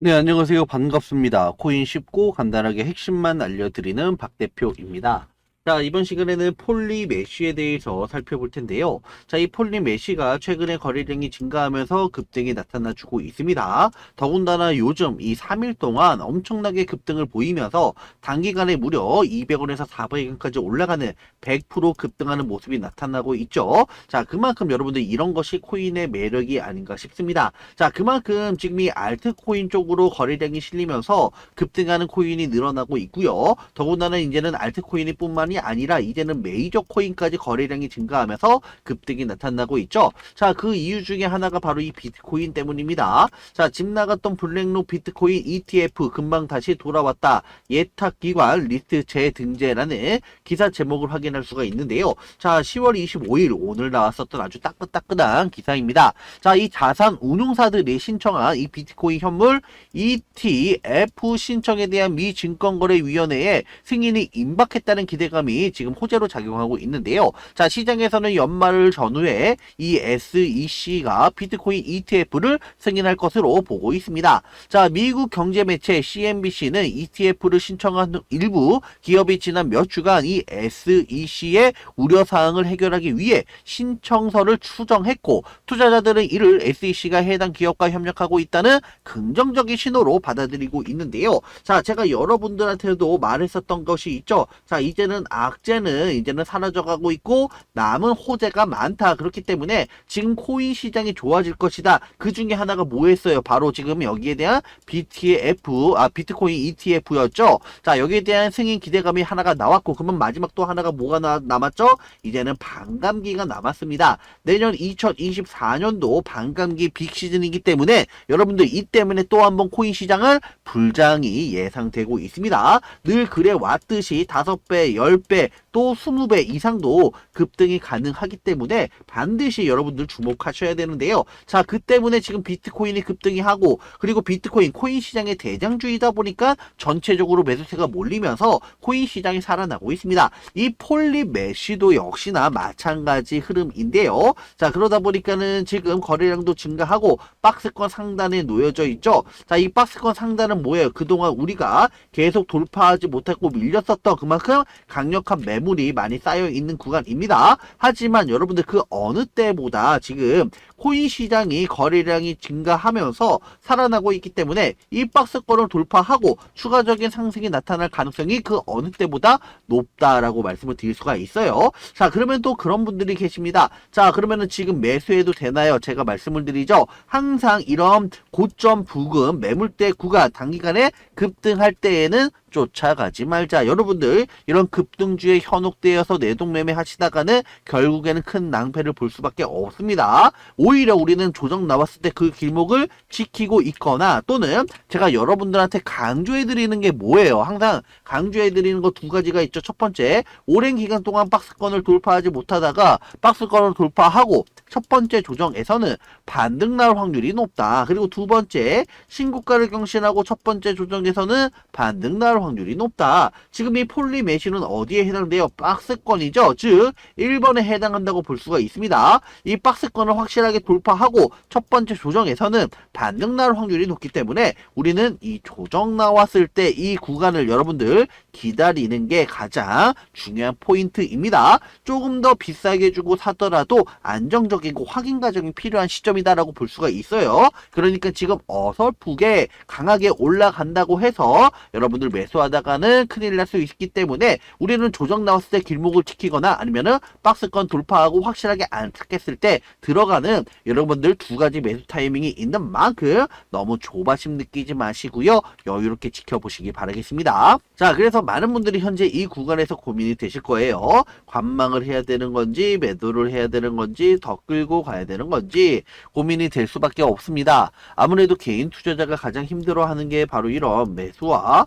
네, 안녕하세요. 반갑습니다. 코인 쉽고 간단하게 핵심만 알려드리는 박 대표입니다. 자, 이번 시간에는 폴리 메쉬에 대해서 살펴볼 텐데요. 자, 이 폴리 메쉬가 최근에 거래량이 증가하면서 급등이 나타나주고 있습니다. 더군다나 요즘 이 3일 동안 엄청나게 급등을 보이면서 단기간에 무려 200원에서 400원까지 올라가는 100% 급등하는 모습이 나타나고 있죠. 자, 그만큼 여러분들 이런 것이 코인의 매력이 아닌가 싶습니다. 자, 그만큼 지금 이 알트코인 쪽으로 거래량이 실리면서 급등하는 코인이 늘어나고 있고요. 더군다나 이제는 알트코인이 뿐만이 아니라 이제는 메이저 코인까지 거래량이 증가하면서 급등이 나타나고 있죠. 자, 그 이유 중에 하나가 바로 이 비트코인 때문입니다. 자, 집 나갔던 블랙록 비트코인 ETF 금방 다시 돌아왔다. 예탁 기관 리스트 재등재라는 기사 제목을 확인할 수가 있는데요. 자, 10월 25일 오늘 나왔었던 아주 따끈따끈한 기사입니다. 자, 이 자산 운용사들이 신청한 이 비트코인 현물 ETF 신청에 대한 미 증권거래위원회에 승인이 임박했다는 기대감이 지금 호재로 작용하고 있는데요. 자, 시장에서는 연말 전후에 이 SEC가 비트코인 ETF를 승인할 것으로 보고 있습니다. 자, 미국 경제 매체 CNBC는 ETF를 신청한 일부 기업이 지난 몇 주간 이 SEC의 우려 사항을 해결하기 위해 신청서를 추정했고 투자자들은 이를 SEC가 해당 기업과 협력하고 있다는 긍정적인 신호로 받아들이고 있는데요. 자, 제가 여러분들한테도 말했었던 것이 있죠. 자, 이제는 악재는 이제는 사라져가고 있고 남은 호재가 많다. 그렇기 때문에 지금 코인 시장이 좋아질 것이다. 그 중에 하나가 뭐였어요? 바로 지금 여기에 대한 BTF, 아, 비트코인 ETF였죠. 자, 여기에 대한 승인 기대감이 하나가 나왔고, 그러면 마지막 또 하나가 뭐가 나, 남았죠? 이제는 반감기가 남았습니다. 내년 2024년도 반감기 빅 시즌이기 때문에 여러분들 이 때문에 또 한 번 코인 시장은 불장이 예상되고 있습니다. 늘 그래 왔듯이 5배, 10배, る 또 20배 이상도 급등이 가능하기 때문에 반드시 여러분들 주목하셔야 되는데요. 자, 그 때문에 지금 비트코인이 급등이 하고 그리고 비트코인 코인 시장의 대장주이다 보니까 전체적으로 매수세가 몰리면서 코인 시장이 살아나고 있습니다. 이 폴리 메쉬도 역시나 마찬가지 흐름인데요. 자, 그러다 보니까는 지금 거래량도 증가하고 박스권 상단에 놓여져 있죠. 자, 이 박스권 상단은 뭐예요? 그동안 우리가 계속 돌파하지 못했고 밀렸었던 그만큼 강력한 매물 이 많이 쌓여 있는 구간입니다. 하지만 여러분들 그 어느 때보다 지금 코인 시장이 거래량이 증가하면서 살아나고 있기 때문에 이 박스권을 돌파하고 추가적인 상승이 나타날 가능성이 그 어느 때보다 높다라고 말씀을 드릴 수가 있어요. 자, 그러면 또 그런 분들이 계십니다. 자, 그러면은 지금 매수해도 되나요? 제가 말씀을 드리죠. 항상 이런 고점 부근 매물대 구간 단기간에 급등할 때에는 쫓아가지 말자. 여러분들 이런 급등주에 현혹되어서 내동매매 하시다가는 결국에는 큰 낭패를 볼 수밖에 없습니다. 오히려 우리는 조정 나왔을 때 그 길목을 지키고 있거나 또는 제가 여러분들한테 강조해 드리는 게 뭐예요? 항상 강조해 드리는 거 두 가지가 있죠. 첫 번째, 오랜 기간 동안 박스권을 돌파하지 못하다가 박스권을 돌파하고 첫 번째 조정에서는 반등 나올 확률이 높다. 그리고 두 번째, 신고가를 경신하고 첫 번째 조정에서는 반등 나올 확률이 높다. 지금 이 폴리 메시는 어디에 해당돼요? 박스권이죠. 즉 1번에 해당한다고 볼 수가 있습니다. 이 박스권을 확실하게 돌파하고 첫 번째 조정에서는 반등 나올 확률이 높기 때문에 우리는 이 조정 나왔을 때 이 구간을 여러분들 기다리는 게 가장 중요한 포인트입니다. 조금 더 비싸게 주고 사더라도 안정적이고 확인 과정이 필요한 시점이다라고 볼 수가 있어요. 그러니까 지금 어설프게 강하게 올라간다고 해서 여러분들 매수하다가는 큰일 날 수 있기 때문에 우리는 조정 나왔을 때 길목을 지키거나 아니면은 박스권 돌파하고 확실하게 안착했을 때 들어가는 여러분들 두 가지 매수 타이밍이 있는 만큼 너무 조바심 느끼지 마시고요. 여유롭게 지켜보시기 바라겠습니다. 자, 그래서 많은 분들이 현재 이 구간에서 고민이 되실 거예요. 관망을 해야 되는 건지 매도를 해야 되는 건지 더 끌고 가야 되는 건지 고민이 될 수밖에 없습니다. 아무래도 개인 투자자가 가장 힘들어하는 게 바로 이런 매수와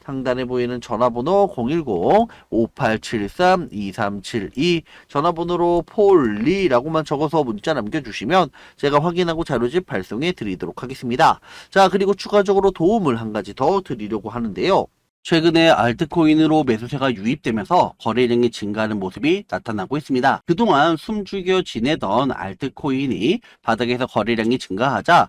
상단에 보이는 전화번호 010-5873-2372 전화번호로 폴리라고만 적어서 문자 남겨주시면 제가 확인하고 자료집 발송해 드리도록 하겠습니다. 자 그리고 추가적으로 도움을 한 가지 더 드리려고 하는데요. 최근에 알트코인으로 매수세가 유입되면서 거래량이 증가하는 모습이 나타나고 있습니다. 그동안 숨죽여 지내던 알트코인이 바닥에서 거래량이 증가하자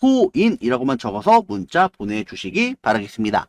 코인이라고만 적어서 문자 보내주시기 바라겠습니다.